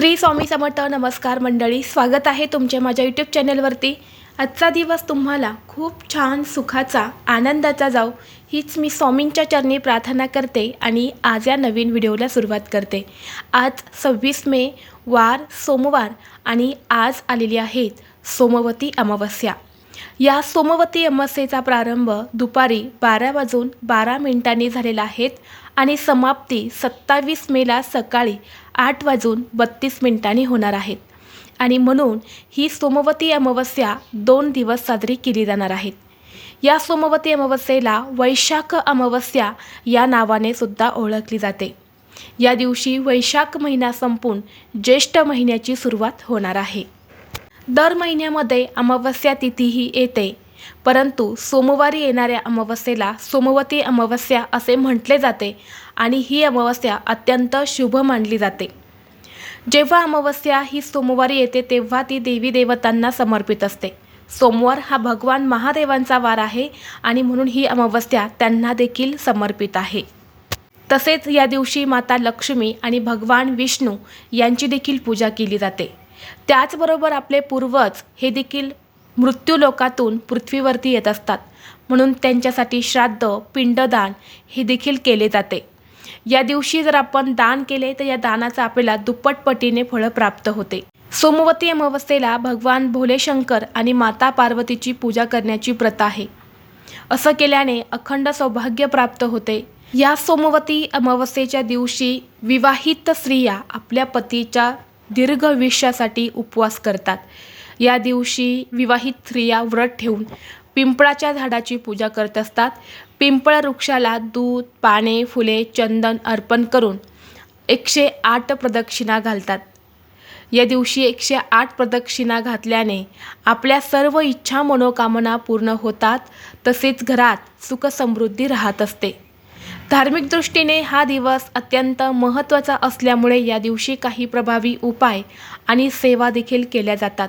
श्री स्वामी समर्थ नमस्कार मंडळी स्वागत आहे तुमचे माझ्या यूट्यूब चॅनलवरती आजचा दिवस तुम्हाला खूप छान सुखाचा आनंदाचा जाऊ हीच मी स्वामींच्या चरणी प्रार्थना करते आणि आज या नवीन व्हिडिओला सुरुवात करते. आज सव्वीस मे वार सोमवार आणि आज आलेली आहेत सोमवती अमावस्या. या सोमवती अमावस्येचा प्रारंभ दुपारी बारा वाजून बारा मिनिटांनी झालेला आहेत आणि समाप्ती सत्तावीस मेला सकाळी आठ वाजून बत्तीस मिनिटांनी होणार आहेत आणि म्हणून ही सोमवती अमावस्या दोन दिवस साजरी केली जाणार आहेत या सोमवती अमावस्येला वैशाख अमावस्या या नावाने सुद्धा ओळखली जाते. या दिवशी वैशाख महिना संपून ज्येष्ठ महिन्याची सुरुवात होणार आहे. दर महिन्यामध्ये अमावस्या तिथीही येते. परंतु सोमवारी येणाऱ्या अमावस्येला सोमवती अमावस्या असे म्हटले जाते आणि ही अमावस्या अत्यंत शुभ मानली जाते. जेव्हा अमावस्या ही सोमवारी येते तेव्हा ती देवी देवतांना समर्पित असते. सोमवार हा भगवान महादेवांचा वार आहे आणि म्हणून ही अमावस्या त्यांना देखील समर्पित आहे. तसेच या दिवशी माता लक्ष्मी आणि भगवान विष्णू यांची देखील पूजा केली जाते. त्याचबरोबर आपले पूर्वज हे देखील मृत्यूलोकातून पृथ्वीवरती येत असतात. म्हणून त्यांच्यासाठी श्राद्ध पिंडदान हे देखील केले जाते. या दिवशी जर आपण दान केले तर या दानाचा आपल्याला दुप्पट पटीने फळं प्राप्त होते. सोमवती अमावस्येला भगवान भोलेशंकर आणि माता पार्वतीची पूजा करण्याची प्रथा आहे. असं केल्याने अखंड सौभाग्य प्राप्त होते. या सोमवती अमावस्येच्या दिवशी विवाहित स्त्रिया आपल्या पतीच्या दीर्घ आयुष्यासाठी उपवास करतात. या दिवशी विवाहित स्त्रिया व्रत ठेवून पिंपळाच्या झाडाची पूजा करत असतात. पिंपळ वृक्षाला दूध पाने फुले चंदन अर्पण करून एकशे आठ प्रदक्षिणा घालतात. या दिवशी एकशे आठ प्रदक्षिणा घातल्याने आपल्या सर्व इच्छा मनोकामना पूर्ण होतात. तसेच घरात सुखसमृद्धी राहत असते. धार्मिक दृष्टीने हा दिवस अत्यंत महत्त्वाचा असल्यामुळे या दिवशी काही प्रभावी उपाय आणि सेवा देखील केल्या जातात.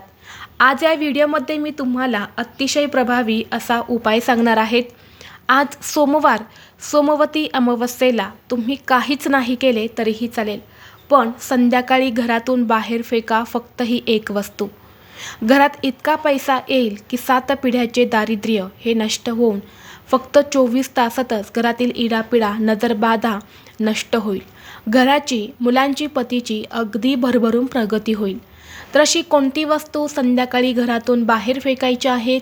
आज या व्हिडिओमध्ये मी तुम्हाला अतिशय प्रभावी असा उपाय सांगणार आहेत. आज सोमवार सोमवती अमावस्येला तुम्ही काहीच नाही केले तरीही चालेल पण संध्याकाळी घरातून बाहेर फेका फक्त ही एक वस्तू. घरात इतका पैसा येईल की सात पिढ्याचे दारिद्र्य हे नष्ट होऊन फक्त चोवीस तासातच घरातील इडापिडा नजरबाधा नष्ट होईल. घराची मुलांची पतीची अगदी भरभरून प्रगती होईल. तर अशी कोणती वस्तू संध्याकाळी घरातून बाहेर फेकायची आहेत?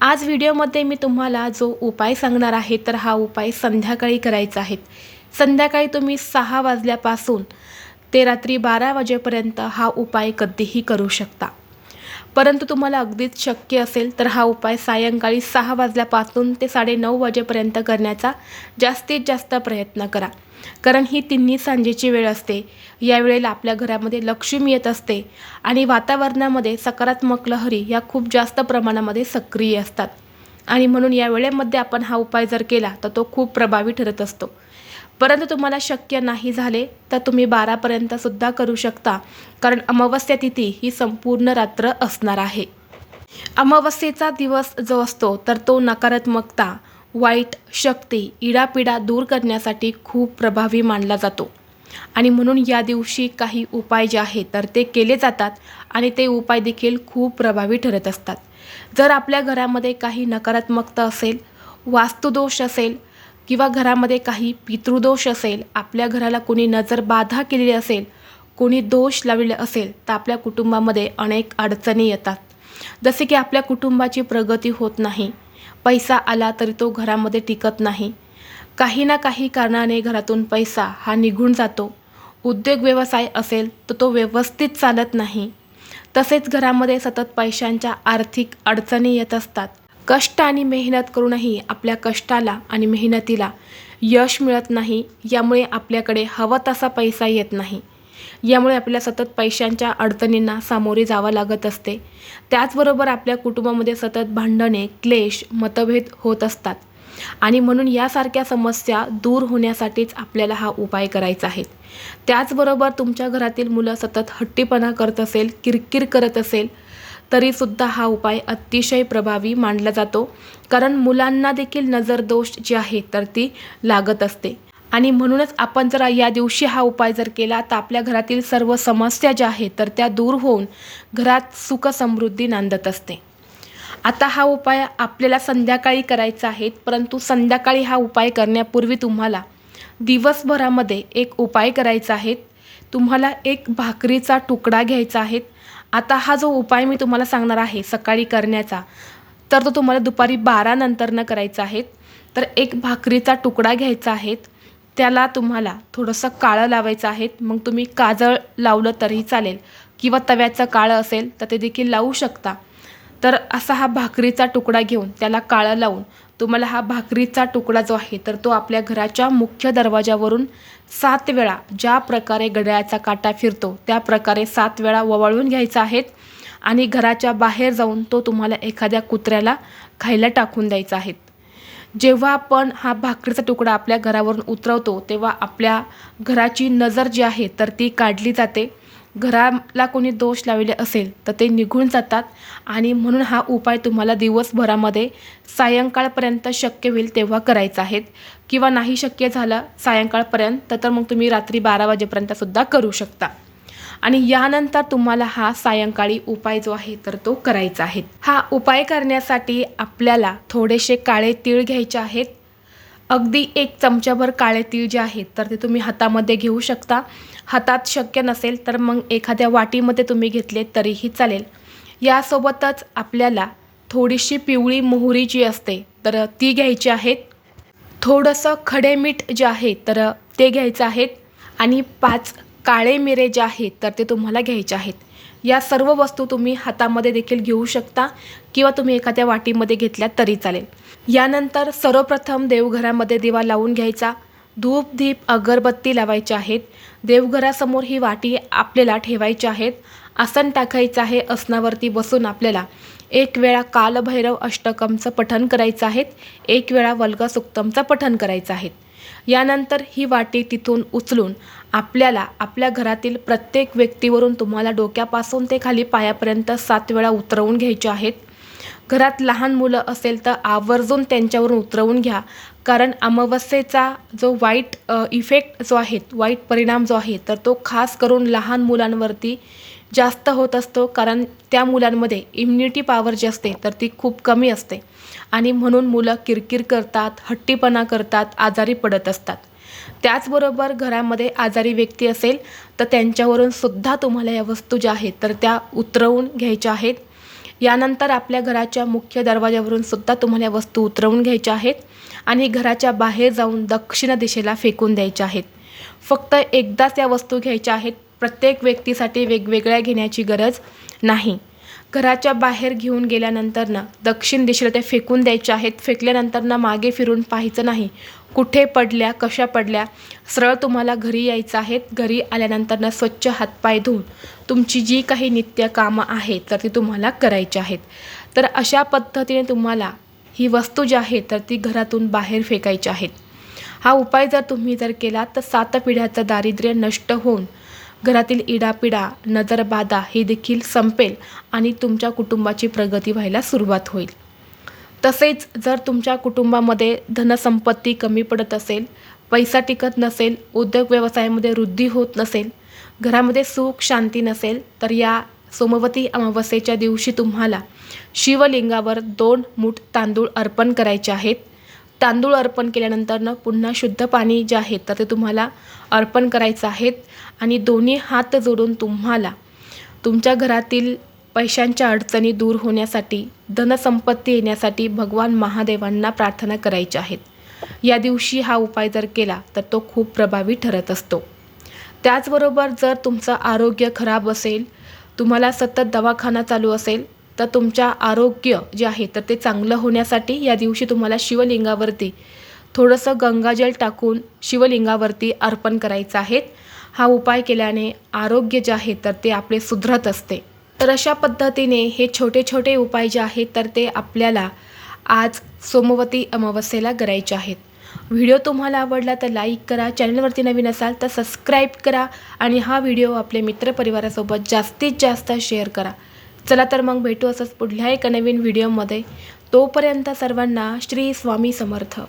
आज व्हिडिओमध्ये मी तुम्हाला जो उपाय सांगणार आहे तर हा उपाय संध्याकाळी करायचा आहे. संध्याकाळी तुम्ही सहा वाजल्यापासून ते रात्री बारा वाजेपर्यंत हा उपाय कधीही करू शकता. परंतु तुम्हाला अगदीच शक्य असेल तर हा उपाय सायंकाळी सहा वाजल्यापासून ते साडेनऊ वाजेपर्यंत करण्याचा जास्तीत जास्त प्रयत्न करा. कारण ही तिन्ही सांजेची वेळ असते. या वेळेला आपल्या घरामध्ये लक्ष्मी येत असते आणि वातावरणामध्ये सकारात्मक लहरी या खूप जास्त प्रमाणामध्ये सक्रिय असतात. आणि म्हणून या वेळेमध्ये आपण हा उपाय जर केला तर तो खूप प्रभावी ठरत असतो. परंतु तुम्हाला शक्य नाही झाले तर तुम्ही बारापर्यंतसुद्धा करू शकता कारण अमावस्या तिथी ही संपूर्ण रात्र असणार आहे. अमावस्येचा दिवस जो असतो तर तो नकारात्मकता वाईट शक्ती इडापिडा दूर करण्यासाठी खूप प्रभावी मानला जातो. आणि म्हणून या दिवशी काही उपाय जे आहेत तर ते केले जातात आणि ते उपाय देखील खूप प्रभावी ठरत असतात. जर आपल्या घरामध्ये काही नकारात्मकता असेल वास्तुदोष असेल किंवा घरामध्ये काही पितृदोष असेल आपल्या घराला कोणी नजर बाधा केलेली असेल कोणी दोष लावलेले असेल तर आपल्या कुटुंबामध्ये अनेक अडचणी येतात. जसे की आपल्या कुटुंबाची प्रगती होत नाही पैसा आला तरी तो घरामध्ये टिकत नाही. काही ना काही कारणाने घरातून पैसा हा निघून जातो. उद्योग व्यवसाय असेल तर तो व्यवस्थित चालत नाही. तसेच घरामध्ये सतत पैशांच्या आर्थिक अडचणी येत असतात. कष्ट आणि मेहनत करूनही आपल्या कष्टाला आणि मेहनतीला यश मिळत नाही यामुळे आपल्याकडे हवा तसा पैसा येत नाही. यामुळे आपल्याला सतत पैशांच्या अडचणींना सामोरे जावं लागत असते. त्याचबरोबर आपल्या कुटुंबामध्ये सतत भांडणे क्लेश मतभेद होत असतात. आणि म्हणून यासारख्या समस्या दूर होण्यासाठीच आपल्याला हा उपाय करायचा आहे. त्याचबरोबर तुमच्या घरातील मुलं सतत हट्टीपणा करत असेल किरकिर करत असेल तरीसुद्धा हा उपाय अतिशय प्रभावी मानला जातो. कारण मुलांना देखील नजरदोष जी आहे तर ती लागत असते. आणि म्हणूनच आपण जर या दिवशी हा उपाय जर केला तर आपल्या घरातील सर्व समस्या ज्या आहेत तर त्या दूर होऊन घरात सुख समृद्धी नांदत असते. आता हा उपाय आपल्याला संध्याकाळी करायचा आहे परंतु संध्याकाळी हा उपाय करण्यापूर्वी तुम्हाला दिवसभरामध्ये एक उपाय करायचा आहे. तुम्हाला एक भाकरीचा तुकडा घ्यायचा आहे. आता हा जो उपाय मी तुम्हाला सांगणार आहे सकाळी करण्याचा तर तो तुम्हाला दुपारी बारानंतरनं करायचा आहे. तर एक भाकरीचा तुकडा घ्यायचा आहे. त्याला तुम्हाला थोडंसं काळं लावायचं आहे. मग तुम्ही काजळ लावलं तरीही चालेल किंवा तव्याचं काळं असेल तर ते देखील लावू शकता. तर असा हा भाकरीचा तुकडा घेऊन त्याला काळं लावून तुम्हाला हा भाकरीचा तुकडा जो आहे तर तो आपल्या घराच्या मुख्य दरवाजावरून सात वेळा ज्या प्रकारे घड्याळाचा काटा फिरतो त्या प्रकारे सात वेळा ववाळून घ्यायचा आहे आणि घराच्या बाहेर जाऊन तो तुम्हाला एखाद्या कुत्र्याला खायला टाकून द्यायचा आहे. जेव्हा आपण हा भाकरीचा तुकडा आपल्या घरावरून उतरवतो तेव्हा आपल्या घराची नजर जी आहे तर ती काढली जाते. घराला कोणी दोष लावले असेल तर ते निघून जातात. आणि म्हणून हा उपाय तुम्हाला दिवसभरामध्ये सायंकाळपर्यंत शक्य होईल तेव्हा करायचा आहे. किंवा नाही शक्य झालं सायंकाळपर्यंत तर मग तुम्ही रात्री बारा वाजेपर्यंतसुद्धा करू शकता. आणि यानंतर तुम्हाला हा सायंकाळी उपाय जो आहे तर तो करायचा आहे. हा उपाय करण्यासाठी आपल्याला थोडेसे काळे तीळ घ्यायचे आहेत. अगदी एक चमच्याभर काळे तीळ जे आहेत तर ते तुम्ही हातामध्ये घेऊ शकता. हातात शक्य नसेल तर मग एखाद्या वाटीमध्ये तुम्ही घेतले तरीही चालेल. यासोबतच आपल्याला थोडीशी पिवळी मोहरी जी असते तर ती घ्यायची आहेत. थोडंसं खडे मीठ जे आहे तर ते घ्यायचं आहेत. आणि पाच काळे मिरे जे आहेत तर ते तुम्हाला घ्यायचे आहेत. या सर्व वस्तू तुम्ही हातामध्ये देखील घेऊ शकता किंवा तुम्ही एखाद्या वाटीमध्ये घेतल्या तरी चालेल. यानंतर सर्वप्रथम देवघरामध्ये दिवा लावून घ्यायचा. धूप दीप अगरबत्ती लावायची आहेत. देवघरासमोर ही वाटी आपल्याला ठेवायची आहेत. आसन टाकायचं आहे. आसनावरती बसून आपल्याला एक वेळा कालभैरव अष्टकमचं पठण करायचं आहे. एक वेळा वल्ग सुक्तमचं पठण करायचं आहे. यानंतर ही वाटी तिथून उचलून आपल्याला आपल्या घरातील प्रत्येक व्यक्तीवरून तुम्हाला डोक्यापासून ते खाली पायापर्यंत सात वेळा उतरवून घ्यायचे आहेत. घरात लहान मुलं असेल तर आवर्जून त्यांच्यावरून उतरवून घ्या. कारण अमावस्येचा जो वाईट इफेक्ट जो आहे वाईट परिणाम जो आहे तर तो खास करून लहान मुलांवरती जास्त होत असतो. कारण त्या मुलांमध्ये इम्युनिटी पॉवर जी असते तर ती खूप कमी असते. आणि म्हणून मुलं किरकिर करतात हट्टीपणा करतात आजारी पडत असतात. त्याचबरोबर घरामध्ये आजारी व्यक्ती असेल तर त्यांच्यावरून सुद्धा तुम्हाला या वस्तू ज्या आहेत तर त्या उतरवून घ्यायच्या आहेत. यानंतर आपल्या घराच्या मुख्य दरवाजावरून सुद्धा तुम्हाला या वस्तू उतरवून घ्यायच्या आहेत आणि घराच्या बाहेर जाऊन दक्षिण दिशेला फेकून द्यायच्या आहेत. फक्त एकदाच या वस्तू घ्यायच्या आहेत. प्रत्येक व्यक्तीसाठी वेगवेगळ्या घेण्याची गरज नाही. घराच्या बाहेर घेऊन गेल्यानंतर ना दक्षिण दिशेला ते फेकून द्यायच्या आहेत. फेकल्यानंतर ना मागे फिरून पाहायचं नाही. कुठे पडल्या कशा पडल्या? सरळ तुम्हाला घरी यायचं आहेत घरी आल्यानंतरनं स्वच्छ हातपाय धुवून तुमची जी काही नित्य कामं आहेत तर ती तुम्हाला करायची आहेत. तर अशा पद्धतीने तुम्हाला ही वस्तू जी आहे तर ती घरातून बाहेर फेकायची आहेत. हा उपाय जर तुम्ही जर केला तर सात पिढ्याचं दारिद्र्य नष्ट होऊन घरातील इडापिडा नजरबाधा हे देखील संपेल आणि तुमच्या कुटुंबाची प्रगती व्हायला सुरुवात होईल. तसेच जर तुमच्या कुटुंबामध्ये धनसंपत्ती कमी पडत असेल पैसा टिकत नसेल उद्योग व्यवसायामध्ये वृद्धी होत नसेल घरामध्ये सुख शांती नसेल तर या सोमवती अमावस्येच्या दिवशी तुम्हाला शिवलिंगावर दोन मूठ तांदूळ अर्पण करायचे आहेत. तांदूळ अर्पण केल्यानंतरनं पुन्हा शुद्ध पाणी जे आहे तर ते तुम्हाला अर्पण करायचं आहेत. आणि दोन्ही हात जोडून तुम्हाला तुमच्या घरातील पैशांच्या अडचणी दूर होण्यासाठी धनसंपत्ती येण्यासाठी भगवान महादेवांना प्रार्थना करायच्या आहेत. या दिवशी हा उपाय जर केला तर तो खूप प्रभावी ठरत असतो. त्याचबरोबर जर तुमचं आरोग्य खराब असेल तुम्हाला सतत दवाखाना चालू असेल तर तुमच्या आरोग्य जे आहे तर ते चांगलं होण्यासाठी या दिवशी तुम्हाला शिवलिंगावरती थोडंसं गंगाजल टाकून शिवलिंगावरती अर्पण करायचं आहे. हा उपाय केल्याने आरोग्य जे आहे तर ते आपले सुधरत असते. तर अशा पद्धतीने हे छोटे छोटे उपाय जे आहेत तर ते आपल्याला आज सोमवती अमावस्येला करायचे आहेत. व्हिडिओ तुम्हाला आवडला तर लाईक करा चॅनलवरती नवीन असाल तर सबस्क्राईब करा आणि हा व्हिडिओ आपल्या मित्रपरिवारासोबत जास्तीत जास्त शेअर करा. चला तर मग भेटू असंच पुढल्या एका नवीन व्हिडिओमध्ये. तोपर्यंत सर्वांना श्री स्वामी समर्थ.